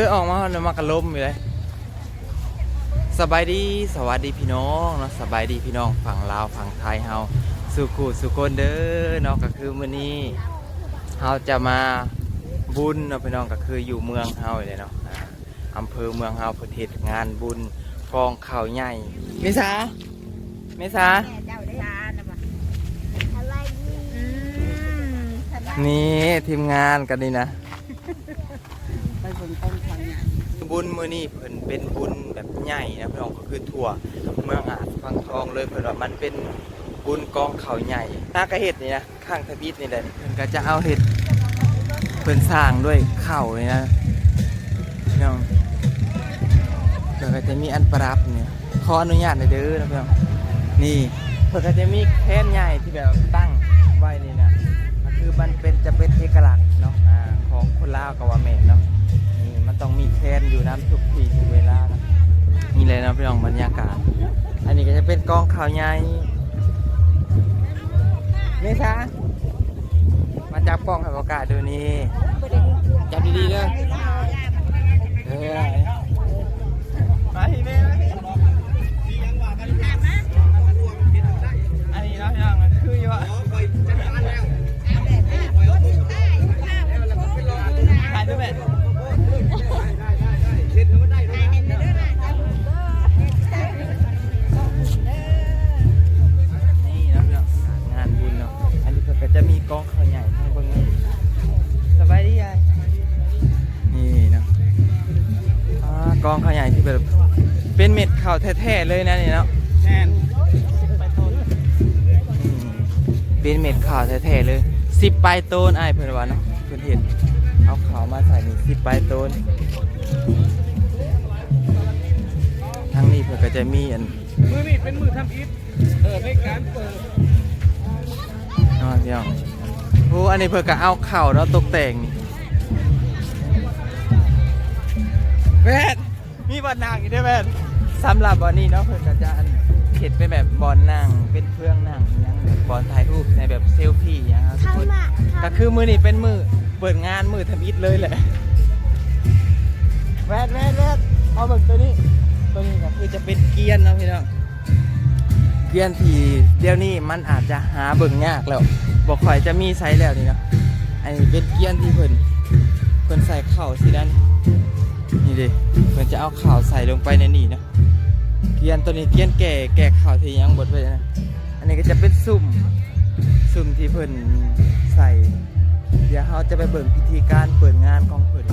นะมากระล้มอยู่เลยสบายดีสวัสดีพี่น้องเนาะสบายดีพี่น้องฝั่งลาวฝั่งไทยเฮาสุขุสุคนเด้อเนาะก็คือมื้อนี้เฮาจะมาบุญเนาะพี่น้องก็คืออยู่เมืองเฮาเลยเนาะอ่าอำเภอเมืองเฮาเพิ่นเฮ็ดงานบุญกองข้าวใหญ่เมษาเมษาเจ้าได้ทานนะบ่สบายดีอืมสบายนี่ทีมงานกันนี่นะ ไปบนต้นทางเนี่บุญมื้อนี้เพิ่นเป็นบุญแบบใหญ่นะพี่น้องก็คือทั่วเมืองอาจฟังทองเลยเพิ่นว่ามันเป็นบุญกองเขาใหญ่หน้ากระเฮ็ดนี่นะข้างทบีตนี่แหละเพิ่นก็จะเอาเฮ็ดเพิ่นสร้างด้วยเข้าวนี่นะพี่น้องแล้วก็จะมีอันประดับเนี่ยขออนุญาตหน่อยเด้อนะพี่น้องนี่เพิ่นก็จะมีแค่นใหญ่ที่แบบตั้งไว้นี่นะคือมันเป็นจะเป็นเอกลักษณ์เนาะอ่าของคนลาวกับว่าแม่นเนาะ มันต้องมีแคนอยู่น้ำทุกทีทุกเวลานะนี่เลยนะพี่น้องบรรยากาศ อันนี้ก็จะเป็นกองข่าวใหญ่นี่คะมาจับกล้องให้ประกาศดูนี่จับดีๆเลยเออ กองข่าวใหญ่ที่แบบเป็นเม็ดข่าวแท้ๆเลยนะนี่เนาะแน่นอืมเป็นเม็ดข่าวแท้ๆเลยสิบปลายต้นไอ้ายเพื่อนว่าเนาะเพื่อนเห็นเอาข่าวมาใส่นี่สิบปลายต้นทั้งนี้เพื่อนก็จะมีอันมือนี่เป็นมือทำอิฐเออในการเปิดอ๋อเดี๋ยวโอ้อันนี้เพื่อก็เอาเข่าแล้วตกแต่งนี่แม่น มีบอลนางอยู่ด้วยแม่นสำหรับบอลนี้เนาะเพื่อก็จะอันเข็ดเป็นแบบบอลนั่งเป็นเครื่องนั่งอยังแบบบอลถ่ายรูปในแบบเซลฟี่อย่างเงี้ยครับทุกคนก็คือมือนี่เป็นมือเปิดงานมือทำอิฐเลยแหละแวดแวดแวดเอาเบิ่งตัวนี้ตัวนี้ก็คือจะเป็นเกียร์นะพี่น้อง เกียนทีเดี๋ยวนี้มันอาจจะหาเบิ่งยากแล้วบอกข่อยจะมีไซส์แล้วนี่เนาะอันนี้เป็นเกียนที่เพิ่นเพิ่นใส่เข่าวสิด้าน นี่ดิเพิ่นจะเอาข่าวใส่ลงไปในนี่นะเกียนตัวนี้เกียนแก่แก่ข่าวที่ยังบดไปนะอันนี้ก็จะเป็นซุ่มซุ่มที่เพิ่นใส่ เดี๋ยวเราจะไปเบิ่งพิธีการเปิดงานของเพิ่อน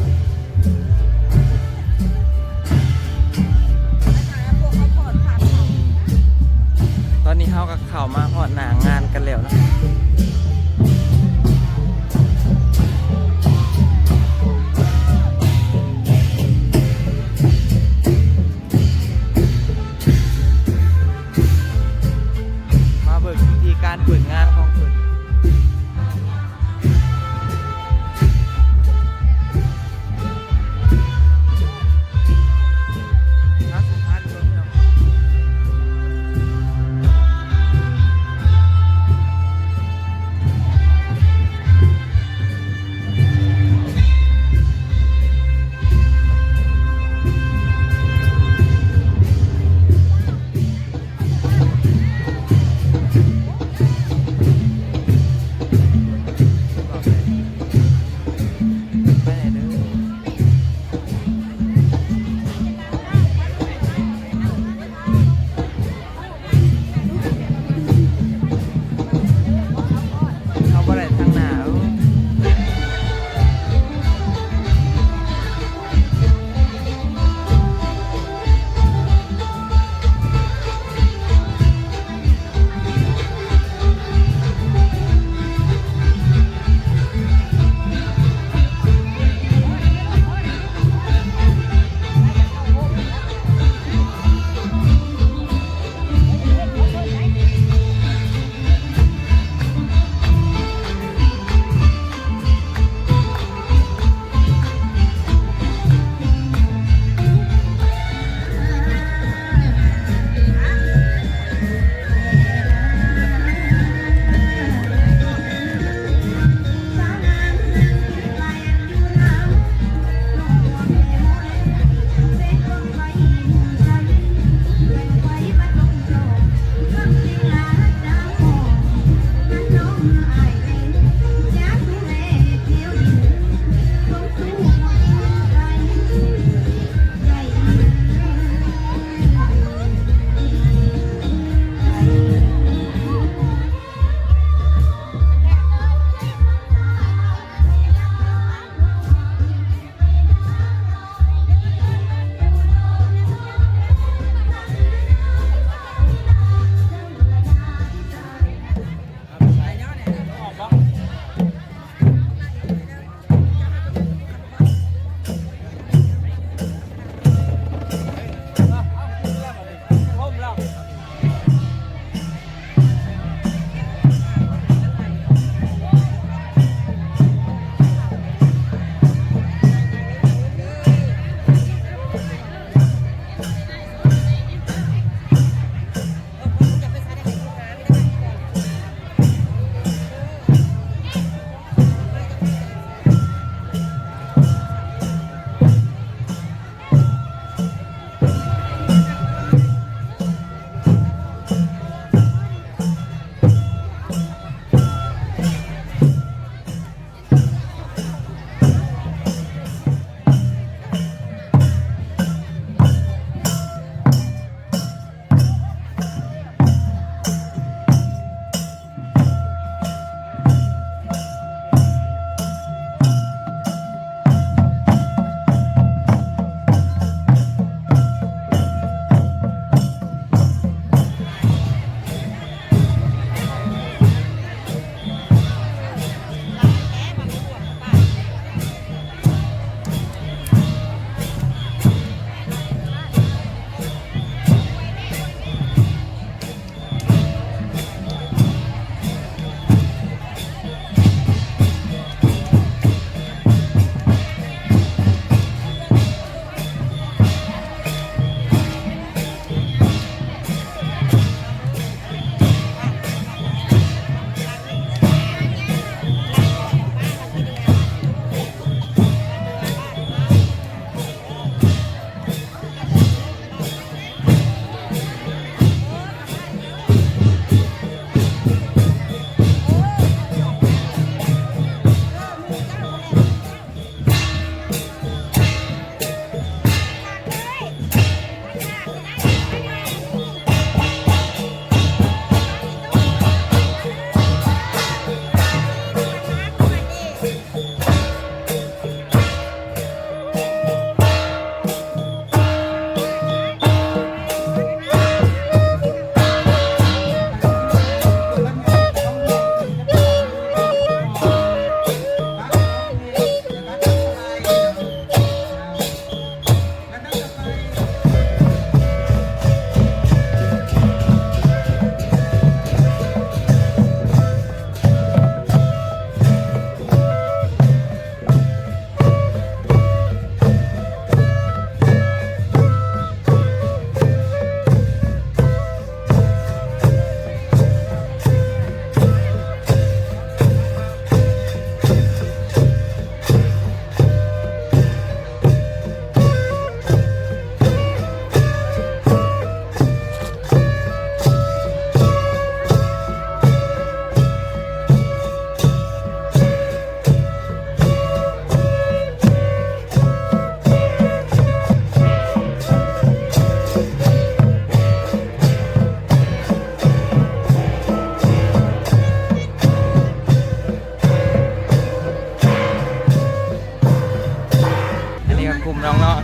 คุมน้องนอน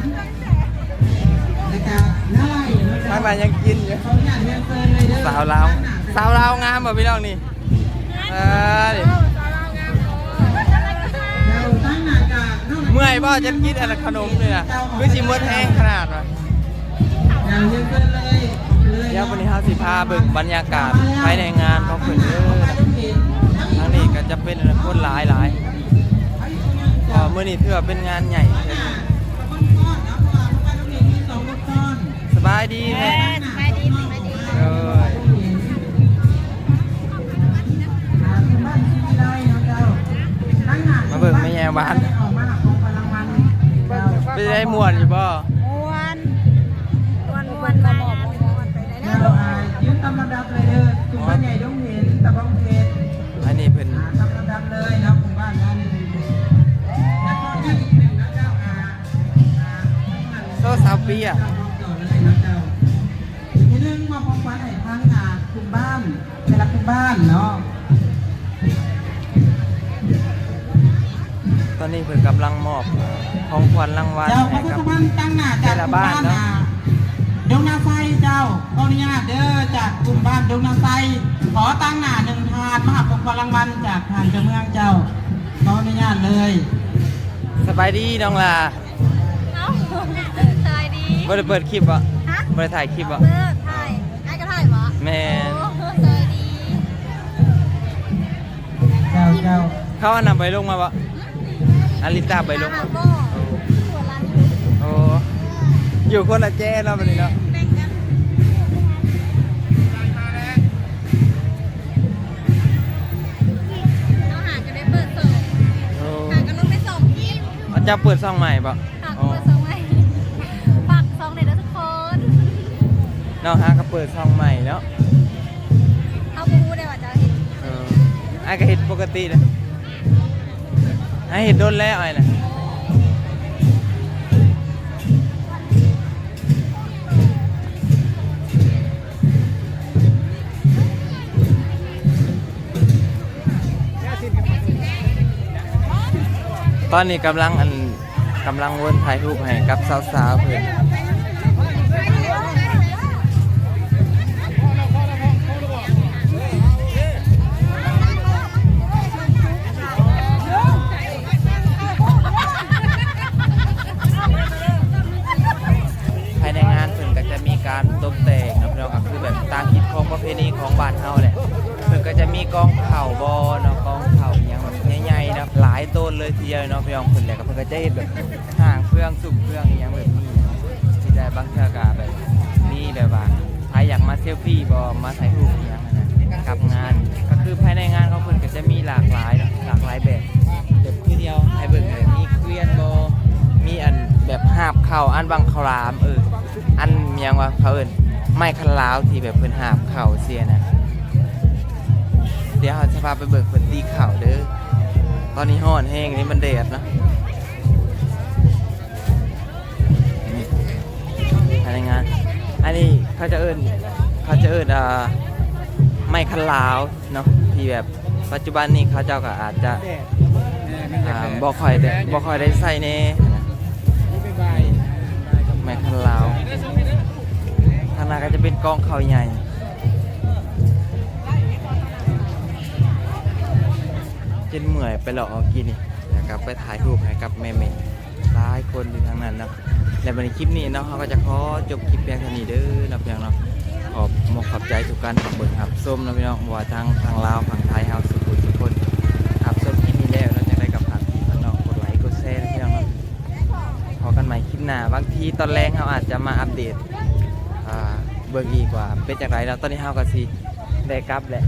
ข้างใายังกินอยู่สาวลาวสาวลาวงามแบบพี่น้องนี่เมื่อยบ่จะกินอะไรขนมเลยนะคือชิมดแห้งขนาดวะเดี๋วันนี้เฮาสิพาบิ่งบรรยากาศภายในงานเขางเพิ่นเด้อทางนี้ก็จะเป็นคนหลายหลายเมื่อนี้ถือว่าเป็นงานใหญ่ เลยสบายดีแม่ไปดีไปดีเอ้ยมาเบิ่งแม่แย่บ้านไปได้ม่วนอยู่บ่ม้วนม้วนม้วนมาม้วนไปได้เจ้าอายยืนตามลำดับเลยเด้อกลุ่มบ้านใหญ่ดงเห็นตะบองเพชรอันนี้เพิ่นอ่าตามลำดับเลยนะกลุ่มบ้านนั้นแล้วก็ที่อีกหนึ่งนะเจ้าอาอ่าโซซาเปียเจ้าของต่อเลย พิ่นกำลังมอบของขวัญรางวัลเจ้าพให้ระพุทกับธบ้านตั้งหน้าจากกลุ่มบ้านอะดงนาไซเจ้าขออนุญาตเด้อจากกลุ่มบ้านดงนาไซขอตั้งหน้าหนึ่งทานมหาปกครองรางวัลจากทางเจ้าเมืองเจ้าขออนุญาตเลยสบายดีน้องลาเอ้าสบายดีบ่ได้เปิดคลิปบ่ฮะบ่ได้ถ่ายคลิปบ่ เลิกถ่ายไอ้ก็ถ่ายบ่แม่ โอ้นสบายดี เจ้าเจ้าเขาอันนำไปลงมาบ่ อาริตาไปลงมามาโก้หัวร้านอยู่โอ้อยู่คนละแจ้เนาะบัดนี้เนาะแบ่งกันเอาหาจะได้เปิดส่งโอ้หากันลงไปส่งที่อาจจะเปิดช่องใหม่บ่หาอ๋อเปิดส่งไว้ฝากซองเลยนะทุกคนน้องฮาก็เปิดช่องใหม่เนาะเอาบูได้ว่าจะเห็นเออไอ้ก็เห็นปกติเลย ไอ้เห็ดโดนแล้วไอ้น่ะตอนนี้กำลังอันกำลังวนถ่ายรูปให้กับสาวๆเพื่อน เซลฟี่บ่มาถ่ายรูปอย่างนั้นนะกับงานก็คือภายในงานเของเพิ่นก็จะมีหลากหลายหลากหลายแบบแบบคือเดียวให้เบิ่งเลยมีเกวียนบ่มีอันแบบหาบเข่าอันบังขาวหลามเอออันเมียงว่าเขาเอินไม้คันลาวที่แบบเพิ่นหาบเข่าเสียนะเดี๋ยวเราจะพาไปเบิกเพิ่นตีเข่าเด้อตอนนี้ห้อนแห้งนี่มันแดดนะภายในงาน อันนี้เขาจะเอิน เขาจะเอินอ่าไม้คันลาวเนาะที่แบบปัจจุบันนี้เขาเจ้าก็อาจจะอ่าบ่ค่อยได้บ่ค่อยได้ใส่แน่นะแม่คันลาวทางหน้าก็จะเป็นกองเขาใหญ่จนเหมื่อยไปหลอกเอากินนี่นะครับไปถ่ายรูปให้กับแม่เมย์หลายคนอยู่ทางนั้นเนาะและวันนี้คลิปนี้เนาะเขาก็จะขอจบคลิปเพียงเท่านี้เด้อนะเพียงเนาะ ขอบมกขอบใจทุกการขับเบิกขับส้มนะพี่น้องว่าทางทางลาวฝั่งไทยเฮาสุขุมทุกคนขับส้มคลิปนี้แล้วเราจะได้กับผักพี่น้องกดไลค์กดแชร์นะพี่น้องพอกันใหม่คลิปหน้าบางทีตอนแรกเขาอาจจะมาอัปเดตเบอร์อีกว่าเป็นจากไรแล้วตอนนี้เฮาก็สีได้กลับแหละ